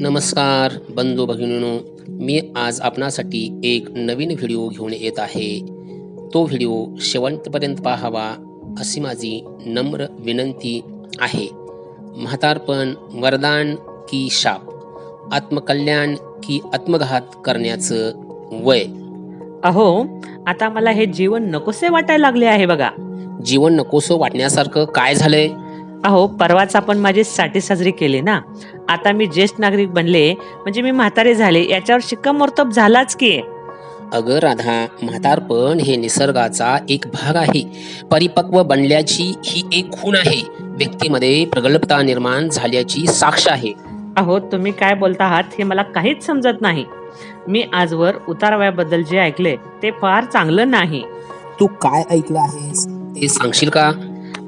नमस्कार बंधू भगिनीनो. मी आज आपणासाठी एक नवीन व्हिडिओ घेऊन येत आहे. तो व्हिडिओ शेवटपर्यंत पाहावा अशी माझी नम्र विनंती आहे. म्हातारपण वरदान की शाप आत्मकल्याण की आत्मघात करण्याचं वय. अहो आता मला हे जीवन नकोसे वाटायला लागले आहे बघा. जीवन नकोसं वाटण्यासारखं काय झालंय? अहो परवाच आपण माझी साठी साजरी केली ना. आता मी ज्येष्ठ नागरिक बनले म्हणजे मी म्हातारे झाले याच्यावर शिक्कामोर्तब झालाच की. अगं राधा म्हातारपण हे निसर्गाचा एक भाग आहे. परिपक्व बनल्याची ही एक खूण आहे. व्यक्तीमध्ये प्रगल्भता निर्माण झाल्याची साक्ष आहे. अहो तुम्ही काय बोलता आहात हे मला काहीच समजत नाही. मी आजवर उतारवयाबद्दल जे ऐकले ते फार चांगलं नाही. तू काय ऐकलं आहेस ते सांगशील का?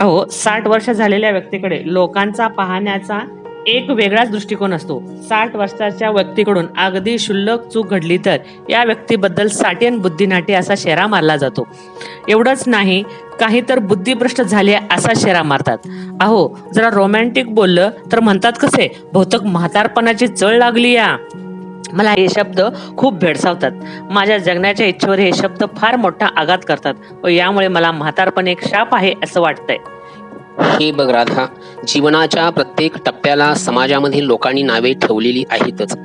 अहो साठ वर्ष झालेल्या व्यक्तीकडे लोकांचा पाहण्याचा एक वेगळाच दृष्टिकोन असतो. साठ वर्षाच्या व्यक्तीकडून अगदी क्षुल्लक चूक घडली तर या व्यक्तीबद्दल साठेन बुद्धिनाटे असा शेरा मारला जातो. एवढंच नाही काही तर बुद्धिभ्रष्ट झाले असा शेरा मारतात. अहो जरा रोमॅन्टिक बोललं तर म्हणतात कसे? बहुतेक म्हातारपणाची चळ लागली या. मला हे शब्द खूप भेडसावतात. माझ्या जगण्याच्या इच्छेवर हे शब्द फार मोठा आघात करतात. व यामुळे मला म्हातारपण एक शाप आहे असं वाटतंय. हे बघ राधा जीवनाच्या प्रत्येक टप्प्याला समाजामधील लोकांनी नावे ठेवलेली आहेतच.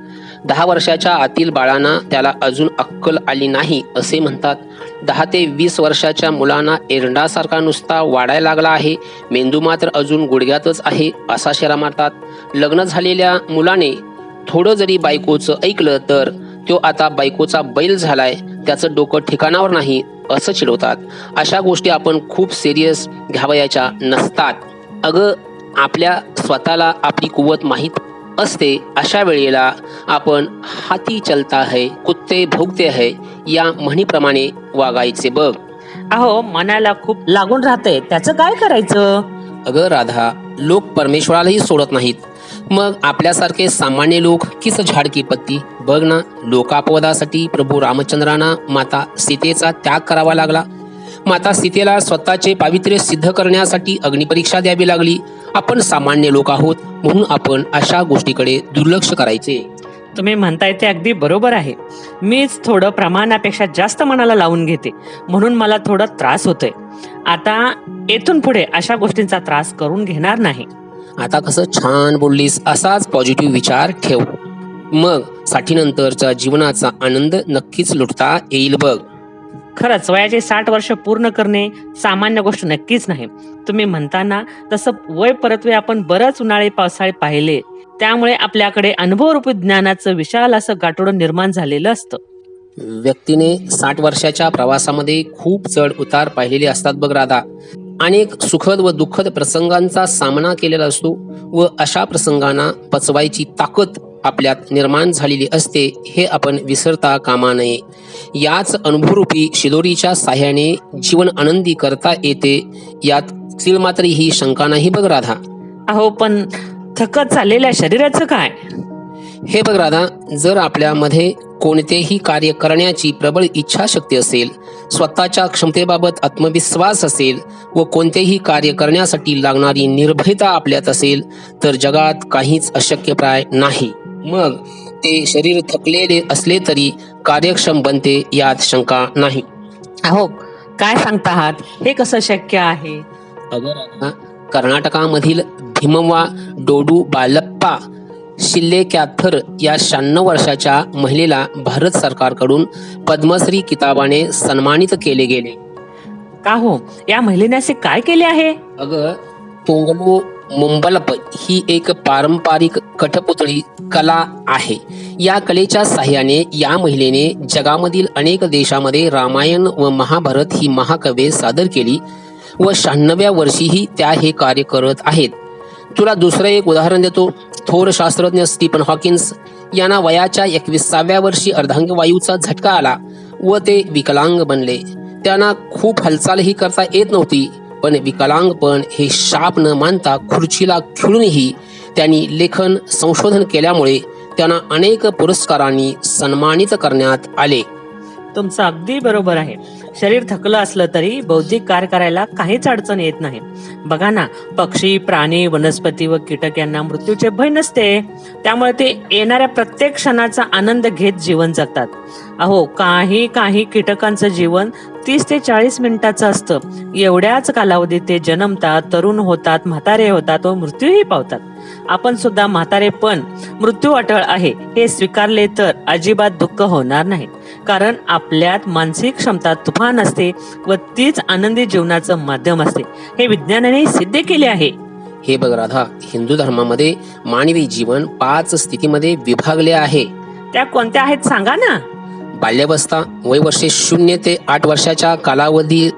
दहा वर्षाच्या आतील बाळांना त्याला अजून अक्कल आली नाही असे म्हणतात. दहा ते वीस वर्षाच्या मुलांना एरंडासारखा नुसता वाढायला लागला आहे मेंदू मात्र अजून गुडघ्यातच आहे असा शेरा मारतात. लग्न झालेल्या मुलाने थोडं जरी बायकोचं ऐकलं तर तो आता बायकोचा बैल झालाय त्याचं डोकं ठिकाणावर नाही असं चिडवतात. अशा गोष्टी आपण खूप सिरियस घ्यावयाच्या नसतात. अगं आपल्या स्वतःला आपली कुवत माहीत असते अशा वेळेला आपण हाती चलता है कुत्ते भोगते है या म्हणीप्रमाणे वागायचे बघ. अहो मनाला खूप लागून राहते त्याचं काय करायचं? अगं राधा लोक परमेश्वरालाही सोडत नाहीत. मग आपल्यासारखे सामान्य लोक किस झाड की पत्ती? बघ ना लोकापवादासाठी प्रभू रामचंद्रांना माता सीतेचा त्याग करावा लागला. माता सीतेला स्वतःचे पावित्र्य सिद्ध करण्यासाठी अग्निपरीक्षा द्यावी लागली. आपण सामान्य लोक आहोत म्हणून आपण अशा गोष्टीकडे दुर्लक्ष करायचे. तुम्ही म्हणताय ते अगदी बरोबर आहे. मीच थोडं प्रमाणापेक्षा जास्त मनाला लावून घेते म्हणून मला थोडा त्रास होतोय. आता येथून पुढे अशा गोष्टींचा त्रास करून घेणार नाही. आता कसं छान बोललीस असाच पॉझिटिव्ह विचार ठेव. मग साठीनंतरच्या जीवनाचा आनंद नक्कीच लुटता येईल बघ. खरंच वयाचे साठ वर्ष पूर्ण करणे सामान्य गोष्ट नक्कीच नाही. तुम्ही म्हणताना तसं वय परत्वे आपण बरंच उन्हाळे पावसाळे पाहिले. त्यामुळे आपल्याकडे अनुभवरूपी ज्ञानाचं विशाल असं गाठोडं निर्माण झालेलं असतं. व्यक्तीने साठ वर्षाच्या प्रवासामध्ये खूप चढ उतार पाहिलेले असतात बघ राधा. अनेक सुखद व दुःखद प्रसंगांचा सामना केलेला असतो व अशा प्रसंगांना पचवायची ताकद आपल्यात निर्माण झालेली असते हे आपण विसरता कामा नये. याच अनुभवरूपी शिदोरीच्या साह्याने जीवन आनंदी करता येते यात तिळ मात्र ही शंका नाही बघ राधा. अहो पण थकत चाललेल्या शरीराचं काय? हे बघ राधा जर आपल्यामध्ये कोणतेही कार्य करण्याची प्रबळ इच्छाशक्ती असेल स्वतःच्या क्षमतेबाबत आत्मविश्वास असेल व कोणतेही कार्य करण्यासाठी लागणारी निर्भयता आपल्यात असेल तर जगात काहीच अशक्यप्राय नाही. मग ते शरीर थकलेले असले तरी कार्यक्षम बनते यात शंका नाही. अहो काय सांगता आहात हे कसं शक्य आहे? अगर कर्नाटकामधील भीमवा डोडू बालप्पा शिल्ले कॅथर या शहाण्णव वर्षाच्या महिलेला भारत सरकारकडून पद्मश्री किताबाने सन्मानित केले गेले. का हो? या महिलेने असे काय केले आहे? अगं तोंगलो मुंबलप ही एक पारंपरिक कठपुतळी कला आहे. या कलेच्या साह्याने या महिलेने जगामधील अनेक देशामध्ये रामायण व महाभारत ही महाकाव्ये सादर केली व शहाण्णव्या वर्षीही त्या हे कार्य करत आहेत. तुला दुसरं एक उदाहरण देतो. थोर शास्त्रज्ञ स्टीफन हॉकिन्स यांना वयाच्या एकविसाव्या वर्षी अर्धांगवायूचा झटका आला व ते विकलांग बनले. त्यांना खूप हालचालही करता येत नव्हती पण विकलांगपण हे शाप न मानता खुर्चीला खिळूनही त्यांनी लेखन संशोधन केल्यामुळे त्यांना अनेक पुरस्कारांनी सन्मानित करण्यात आले. तुमचं अगदी बरोबर आहे. शरीर थकलं असलं तरी बौद्धिक कार्य करायला काहीच अडचण येत नाही. बघा ना पक्षी प्राणी वनस्पती व कीटक यांना मृत्यूचे भय नसते. त्यामुळे ते येणाऱ्या प्रत्येक क्षणाचा आनंद घेत जीवन जगतात. अहो काही काही कीटकांचं जीवन तीस ते चाळीस मिनिटाचं असतं. एवढ्याच कालावधीत ते जन्मतात तरुण होतात म्हातारे होतात व मृत्यूही पावतात. आपण सुद्धा म्हातारे पण मृत्यू अटळ आहे हे स्वीकारले तर अजिबात दुःख होणार नाही. कारण आपल्यात मानसिक क्षमता तुफान असते व तीच आनंदी जीवनाचं माध्यम असते. हे विज्ञानाने सिद्ध केले आहे. हे बघ राधा हिंदू धर्मामध्ये मानवी जीवन पाच स्थितीमध्ये विभागले आहे. त्या कोणत्या आहेत सांगा ना. बाल्यावस्था वय वर्षे शून्य ते आठ वर्षाच्या कालावधी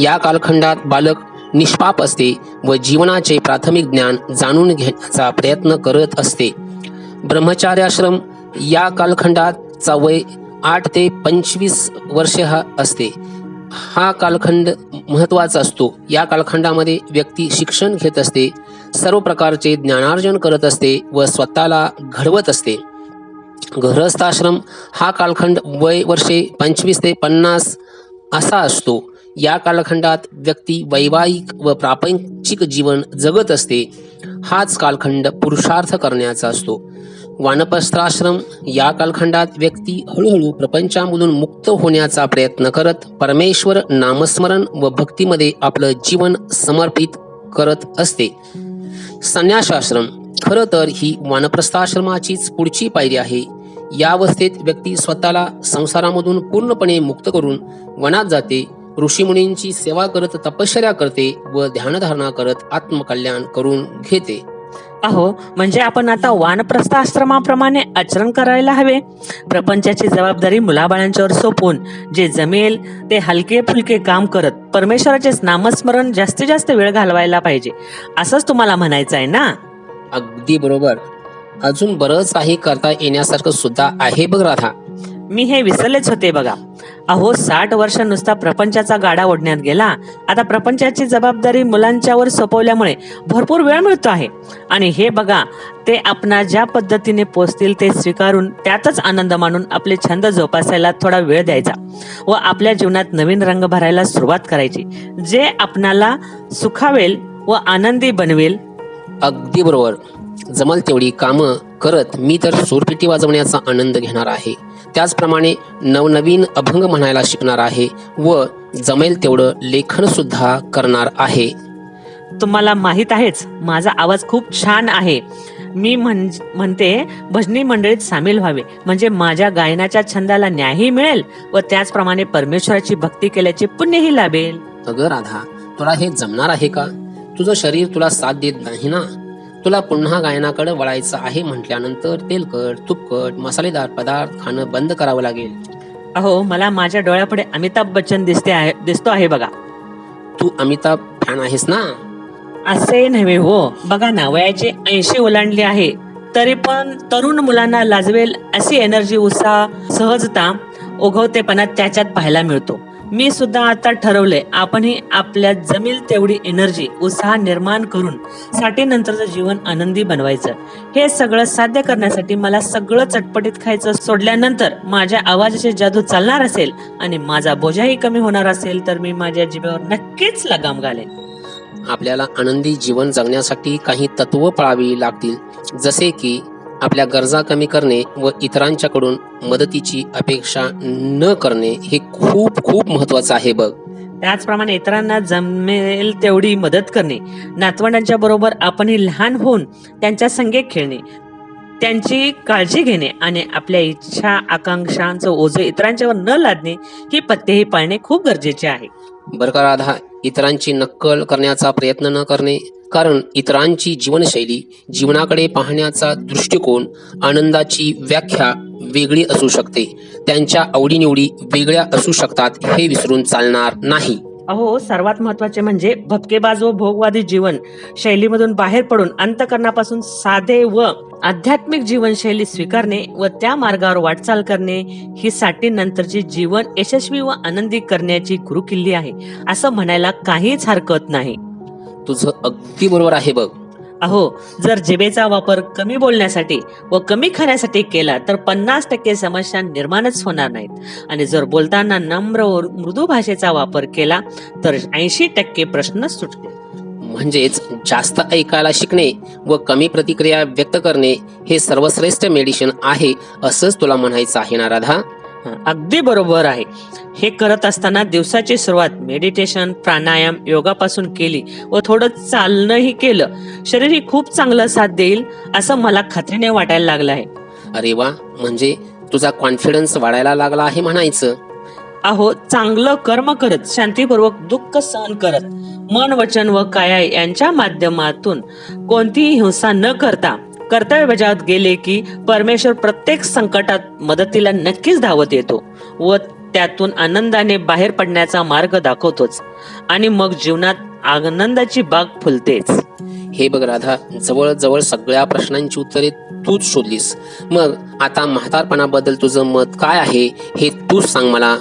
या कालखंडात बालक निष्पाप असते व जीवनाचे प्राथमिक ज्ञान जाणून घेण्याचा प्रयत्न करत असते. ब्रह्मचार्याश्रम या कालखंडाचा वय आठ ते पंचवीस वर्ष हा असते. हा कालखंड महत्त्वाचा असतो. या कालखंडामध्ये व्यक्ती शिक्षण घेत असते सर्व प्रकारचे ज्ञानार्जन करत असते व स्वतःला घडवत असते. गृहस्थाश्रम हा कालखंड वय वर्षे पंचवीस ते पन्नास असा असतो. या कालखंडात व्यक्ती वैवाहिक व प्रापंचिक जीवन जगत असते हाच कालखंड पुरुषार्थ करण्याचा असतो. वानप्रस्थाश्रम या कालखंडात व्यक्ती हळूहळू प्रपंचामधून मुक्त होण्याचा प्रयत्न करत परमेश्वर नामस्मरण व भक्तीमध्ये आपलं जीवन समर्पित करत असते. संन्यासाश्रम खरं तर ही वानप्रस्थाश्रमाचीच पुढची पायरी आहे. या अवस्थेत व्यक्ती स्वतःला संसारामधून पूर्णपणे मुक्त करून वनात जाते ऋषीमुनींची सेवा करत तपश्चर्या करते व ध्यानधारणा करत आत्मकल्याण करून घेते. अहो म्हणजे आपण आता वानप्रस्थ आश्रमाप्रमाणे आचरण करायला हवे? प्रपंचाची जबाबदारी मुलाबाळांच्यावर सोपवून जे जमेल ते हलके फुलके काम करत परमेश्वराचेच नामस्मरण जास्तीत जास्त वेळ घालवायला पाहिजे. असंच तुम्हाला म्हणायचं आहे ना? अगदी बरोबर. अजून बरंच काही करता येण्यासारखं सुद्धा आहे बघ राधा. मी हे विसरलेच होते बघा. अहो साठ वर्ष नुसता प्रपंचाचा गाडा ओढण्यात गेला. आता प्रपंचाची जबाबदारी मुलांच्यावर सोपवल्यामुळे भरपूर वेळ मिळतो आहे. आणि हे बघा ते आपणा ज्या पद्धतीने पोचतील ते स्वीकारून त्यातच आनंद मानून आपले छंद जोपासायला थोडा वेळ द्यायचा व आपल्या जीवनात नवीन रंग भरायला सुरुवात करायची. जे आपणाला सुखावेल व आनंदी बनवेल. अगदी बरोबर. जमल तेवढी कामं करत मी तर सुरपिटी वाजवण्याचा आनंद घेणार आहे. त्याचप्रमाणे नवनवीन अभंग म्हणायला शिकणार आहे व जमेल तेवढं लेखन सुद्धा करणार आहे. तुम्हाला माहीत आहेच माझा आवाज खूप छान आहे. मी म्हण म्हणते भजनी मंडळीत सामील व्हावे. म्हणजे माझ्या गायनाच्या छंदाला न्यायही मिळेल व त्याचप्रमाणे परमेश्वराची भक्ती केल्याचे पुण्यही लाभेल. अगं राधा तुला हे जमणार आहे का? तुझं शरीर तुला साथ देत नाही ना? तुला पुन्हा गायनाकडे वळायचं आहे म्हटल्यानंतर तेलकट तुपकट मसालेदार पदार्थ खाणं बंद करावं लागेल. अहो मला माझ्या डोळ्यापुढे अमिताभ बच्चन दिसते आहे दिसतो आहे बघा. तू अमिताभ फॅन आहेस ना? असे नव्हे हो. बघा ना वयाचे ऐंशी ओलांडले आहे. तरी पण तरुण मुलांना लाजवेल अशी एनर्जी उत्साह सहजता ओघवतेपणा त्याच्यात पाहायला मिळतो. मी सुद्धा आता ठरवलंय आपणही आपल्या जमेल तेवढी एनर्जी उत्साह निर्माण करून साठीनंतरचं जीवन आनंदी बनवायचं. हे सगळं साध्य करण्यासाठी मला सगळं चटपटीत खायचं सोडल्यानंतर माझ्या आवाजाची जादू चालणार असेल आणि माझा बोजाही कमी होणार असेल तर मी माझ्या जिभेवर नक्कीच लगाम घालेन. आपल्याला आनंदी जीवन जगण्यासाठी काही तत्व पाळावी लागतील जसे की आपल्या गरजा कमी करणे व इतरांच्याकडून मदतीची अपेक्षा न करणे हे खूप खूप महत्वाचं आहे बघ. त्याचप्रमाणे इतरांना जमेल तेवढी मदत करणे नातवंडांच्या बरोबर आपणही लहान होऊन त्यांच्या संगे खेळणे त्यांची काळजी घेणे आणि आपल्या इच्छा आकांक्षांचं ओझं इतरांच्यावर न लादणे ही पत्तेही पाळणे खूप गरजेचे आहे. बरं का राधा इतरांची नक्कल करण्याचा प्रयत्न न करणे कारण इतरांची जीवनशैली जीवनाकडे पाहण्याचा दृष्टिकोन आनंदाची व्याख्या वेगळी असू शकते. त्यांच्या आवडीनिवडी वेगळ्या असू शकतात हे विसरून चालणार नाही. अहो सर्वात महत्त्वाचे म्हणजे भपकेबाज व भोगवादी जीवन. शैलीमधून बाहेर पडून अंतकरणापासून साधे व आध्यात्मिक जीवनशैली स्वीकारणे व त्या मार्गावर वाटचाल करणे ही साठी नंतरची जीवन यशस्वी व आनंदी करण्याची गुरुकिल्ली आहे. असं म्हणायला काहीच हरकत नाही. तुझं अगदी बरोबर आहे बघ. अहो जर जिभेचा वापर कमी बोलण्यासाठी व कमी खाण्यासाठी केला तर पन्नास टक्के समस्या निर्माणच होणार नाहीत. आणि जर बोलताना नम्र व मृदू भाषेचा वापर केला तर ऐंशी टक्के प्रश्न सुटतील. म्हणजेच जास्त ऐकायला शिकणे व कमी प्रतिक्रिया व्यक्त करणे हे सर्वश्रेष्ठ मेडिसिन आहे असंच तुला म्हणायचं आहे ना राधा? अगदी बरोबर आहे. हे करत असताना दिवसाची सुरुवात मेडिटेशन प्राणायाम योगापासून केली व थोडं चालणंही केलं. शरीर ही खूप चांगलं साथ देईल असं मला खात्रीने वाटायला लागलं आहे. अरे वा म्हणजे तुझा कॉन्फिडन्स वाढायला लागला आहे म्हणायचं? अहो चांगलं कर्म करत शांतीपूर्वक दुःख सहन करत मन वचन व काया यांच्या माध्यमातून कोणतीही हिंसा न करता कर्तव्य बजावत गेले की परमेश्वर प्रत्येक संकटात मदतीला नक्कीच धावत येतो व त्यातून आनंदाने बाहेर पडण्याचा मार्ग दाखवतोच आणि मग जीवनात आनंदाची बाग फुलतेच. हे बघ राधा जवळजवळ सगळ्या प्रश्नांची उत्तरे तूच शोधलीस. मग आता म्हातारपणाबद्दल तुझं मत काय आहे हे तूच सांग मला.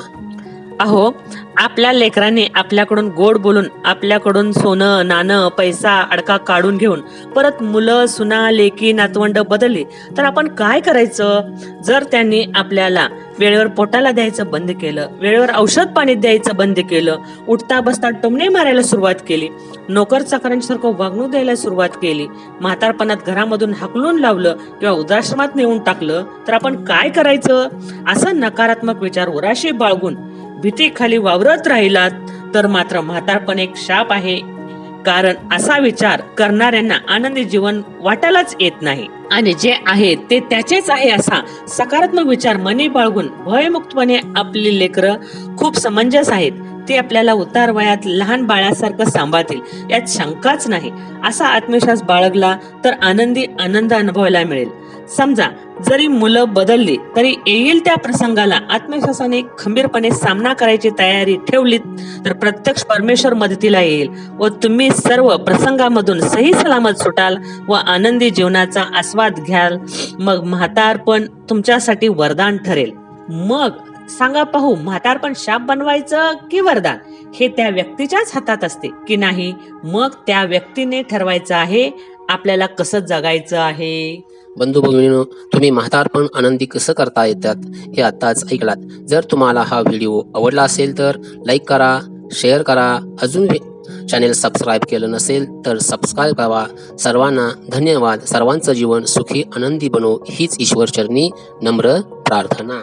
अहो आपल्या लेकरांनी आपल्याकडून गोड बोलून आपल्याकडून सोनं नाणं पैसा अडका काढून घेऊन परत मुलं सुना लेकी नातवंड बदलली तर आपण काय करायचं? जर त्यांनी आपल्याला वेळेवर पोटाला द्यायचं बंद केलं वेळेवर औषध पाणी द्यायचं बंद केलं उठता बसता टोमणे मारायला सुरुवात केली नोकर चाकरांसारखं वागणूक द्यायला सुरुवात केली म्हातारपणात घरामधून हाकलून लावलं किंवा उदाश्रमात नेऊन टाकलं तर आपण काय करायचं? असं नकारात्मक विचार उराशी बाळगून भीतीखाली वावरत राहिलात तर मात्र म्हातारपण एक शाप आहे. कारण असा विचार करणाऱ्यांना आनंदी जीवन वाटायलाच येत नाही. आणि जे आहे ते त्याचेच आहे असा सकारात्मक विचार मनी बाळगून भयमुक्तपणे आपली लेकरं खूप समंजस आहेत. ते आपल्याला उतार वयात लहान बाळासारखं सांभाळतील. यात शंकाच नाही. असा आत्मविश्वास बाळगला तर आनंदी आनंद अनुभवायला मिळेल. समजा जरी मुलं बदलली तरी येईल त्या प्रसंगाला आत्मविश्वासाने खंबीरपणे सामना करायची तयारी ठेवलीत तर प्रत्यक्ष परमेश्वर मदतीला येईल व तुम्ही सर्व प्रसंगामधून सही सलामत सुटाल व आनंदी जीवनाचा आस्वाद घ्याल. मग म्हातारपण तुमच्यासाठी वरदान ठरेल. मग सांगा पाहू म्हातारपण शाप बनवायचं की वरदान? हे त्या व्यक्तीच्याच हातात असते की नाही? मग त्या व्यक्तीने ठरवायचं आहे आपल्याला कसं जगायचं आहे? बंधू भगिनीनो तुम्ही म्हातारपण आनंदी कसं करता येतात हे आताच ऐकलात. जर तुम्हाला हा व्हिडिओ आवडला असेल तर लाईक करा शेअर करा. अजून चॅनेल सबस्क्राईब केलं नसेल तर सबस्क्राईब करा. सर्वांना धन्यवाद. सर्वांचं जीवन सुखी आनंदी बनो हीच ईश्वरचरणी नम्र प्रार्थना.